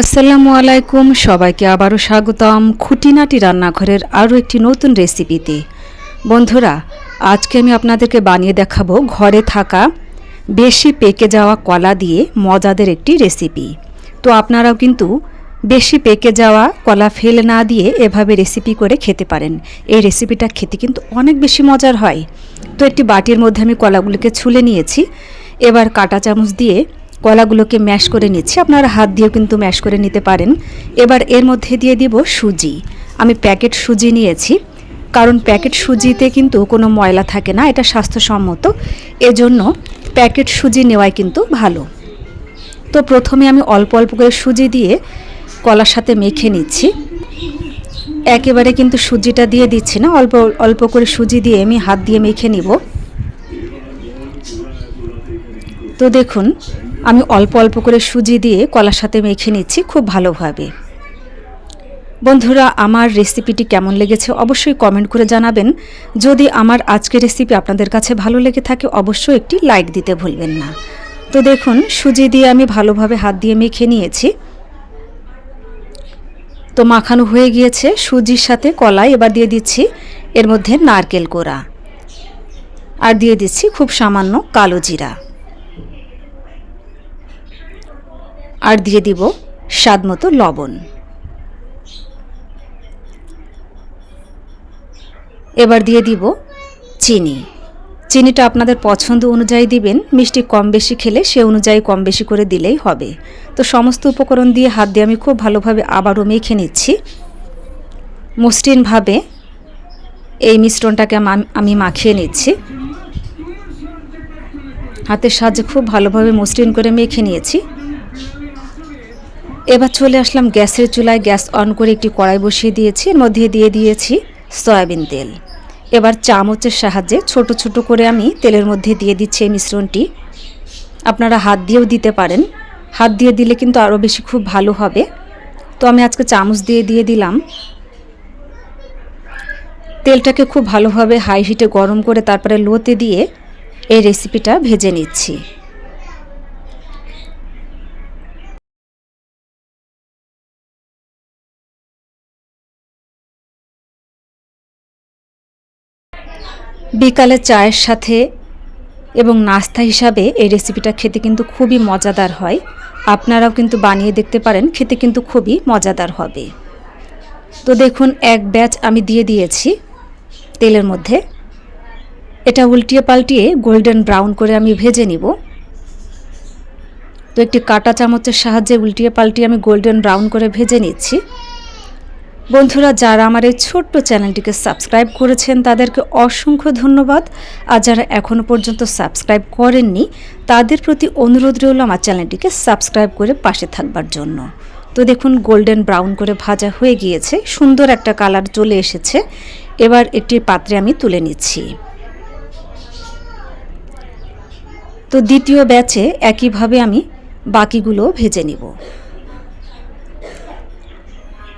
আসসালামু আলাইকুম, সবাইকে আবারও স্বাগতম খুঁটিনাটি রান্নাঘরের আরও একটি নতুন রেসিপিতে। বন্ধুরা, আজকে আমি আপনাদেরকে বানিয়ে দেখাবো ঘরে থাকা বেশি পেকে যাওয়া কলা দিয়ে মজাদের একটি রেসিপি। তো আপনারাও কিন্তু বেশি পেকে যাওয়া কলা ফেলে না দিয়ে এভাবে রেসিপি করে খেতে পারেন। এই রেসিপিটা খেতে কিন্তু অনেক বেশি মজার হয়। তো একটি বাটির মধ্যে আমি কলাগুলোকে ছুলে নিয়েছি। এবার কাঁটা চামচ দিয়ে কলাগুলোকে ম্যাশ করে নিচ্ছি। আপনারা হাত দিয়েও কিন্তু ম্যাশ করে নিতে পারেন। এবার এর মধ্যে দিয়ে দিব সুজি। আমি প্যাকেট সুজি নিয়েছি, কারণ প্যাকেট সুজিতে কিন্তু কোনো ময়লা থাকে না, এটা স্বাস্থ্যসম্মত। এজন্য প্যাকেট সুজি নেওয়াই কিন্তু ভালো। তো প্রথমে আমি অল্প অল্প করে সুজি দিয়ে কলার সাথে মেখে নিচ্ছি। একেবারে কিন্তু সুজিটা দিয়ে দিচ্ছি না, অল্প অল্প করে সুজি দিয়ে আমি হাত দিয়ে মেখে নিব। তো দেখুন আমি অল্প অল্প করে সুজি দিয়ে কলার সাথে মেখে নিচ্ছি খুব ভালোভাবে। বন্ধুরা, আমার রেসিপিটি কেমন লেগেছে অবশ্যই কমেন্ট করে জানাবেন। যদি আমার আজকের রেসিপি আপনাদের কাছে ভালো লেগে থাকে, অবশ্যই একটি লাইক দিতে ভুলবেন না। তো দেখুন, সুজি দিয়ে আমি ভালোভাবে হাত দিয়ে মেখে নিয়েছি। তো মাখানো হয়ে গিয়েছে, সুজির সাথে কলাই এবার দিয়ে দিচ্ছি, এর মধ্যে নারকেল কোড়া। আর দিয়ে দিচ্ছি খুব সামান্য কালো জিরা। আর দিয়ে দিব স্বাদ মতো লবণ। এবার দিয়ে দিব চিনি। চিনিটা আপনাদের পছন্দ অনুযায়ী দিবেন, মিষ্টি কম বেশি খেলে সে অনুযায়ী কম বেশি করে দিলেই হবে। তো সমস্ত উপকরণ দিয়ে হাত দিয়ে আমি খুব ভালোভাবে আবারও মেখে নিচ্ছি। মসৃণভাবে এই মিশ্রণটাকে আমি মাখিয়ে নিচ্ছি। হাতের সাহায্যে খুব ভালোভাবে মসৃণ করে মেখে নিয়েছি। এবার চলে আসলাম গ্যাসের চুলায়। গ্যাস অন করে একটি কড়াই বসিয়ে দিয়েছি। এর মধ্যে দিয়ে দিয়েছি সয়াবিন তেল। এবার চামচের সাহায্যে ছোট ছোট করে আমি তেলের মধ্যে দিয়ে দিচ্ছি এই মিশ্রণটি। আপনারা হাত দিয়েও দিতে পারেন। হাত দিয়ে দিলে কিন্তু আরও বেশি খুব ভালো হবে। তো আমি আজকে চামচ দিয়ে দিয়ে দিলাম। তেলটাকে খুব ভালোভাবে হাই হিটে গরম করে তারপরে লোতে দিয়ে এই রেসিপিটা ভেজে নিচ্ছি। বিকালে চায়ের সাথে এবং নাস্তা হিসাবে এই রেসিপিটা খেতে কিন্তু খুবই মজাদার হয়। আপনারাও কিন্তু বানিয়ে দেখতে পারেন, খেতে কিন্তু খুবই মজাদার হবে। তো দেখুন, এক ব্যাচ আমি দিয়ে দিয়েছি তেলের মধ্যে। এটা উল্টিয়ে পাল্টিয়ে গোল্ডেন ব্রাউন করে আমি ভেজে নিব। তো একটি কাটা চামচের সাহায্যে উল্টিয়ে পাল্টিয়ে আমি গোল্ডেন ব্রাউন করে ভেজে নিচ্ছি। বন্ধুরা, যারা আমার এই ছোট্ট চ্যানেলটিকে সাবস্ক্রাইব করেছেন, তাদেরকে অসংখ্য ধন্যবাদ। আর যারা এখনও পর্যন্ত সাবস্ক্রাইব করেননি, তাদের প্রতি অনুরোধ রইল আমার চ্যানেলটিকে সাবস্ক্রাইব করে পাশে থাকবার জন্য। তো দেখুন, গোল্ডেন ব্রাউন করে ভাজা হয়ে গিয়েছে, সুন্দর একটা কালার চলে এসেছে। এবার একটি পাত্রে আমি তুলে নিচ্ছি। তো দ্বিতীয় ব্যাচে একইভাবে আমি বাকিগুলো ভেজে নিব।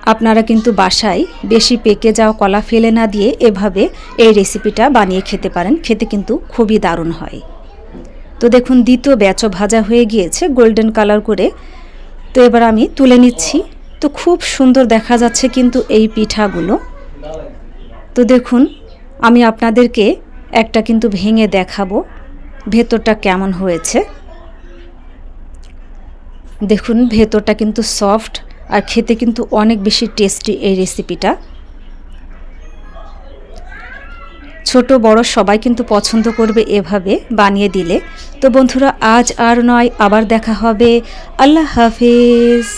আপনারা কিন্তু বাসায় বেশি পেকে যাওয়া কলা ফেলে না দিয়ে এভাবে এই রেসিপিটা বানিয়ে খেতে পারেন। খেতে কিন্তু খুবই দারুণ হয়। তো দেখুন, দ্বিতীয় ব্যাচও ভাজা হয়ে গিয়েছে, গোল্ডেন কালার করে। তো এবার আমি তুলে নিচ্ছি। তো খুব সুন্দর দেখা যাচ্ছে কিন্তু এই পিঠাগুলো। তো দেখুন, আমি আপনাদেরকে একটা কিন্তু ভেঙে দেখাবো, ভেতরটা কেমন হয়েছে। দেখুন, ভেতরটা কিন্তু সফট। আর খেতে কিন্তু অনেক বেশি টেস্টি এই রেসিপিটা ছোট, বড় সবাই কিন্তু পছন্দ করবে এভাবে বানিয়ে দিলে। তো বন্ধুরা, আজ আর নয়, আবার দেখা হবে। আল্লাহ হাফিজ।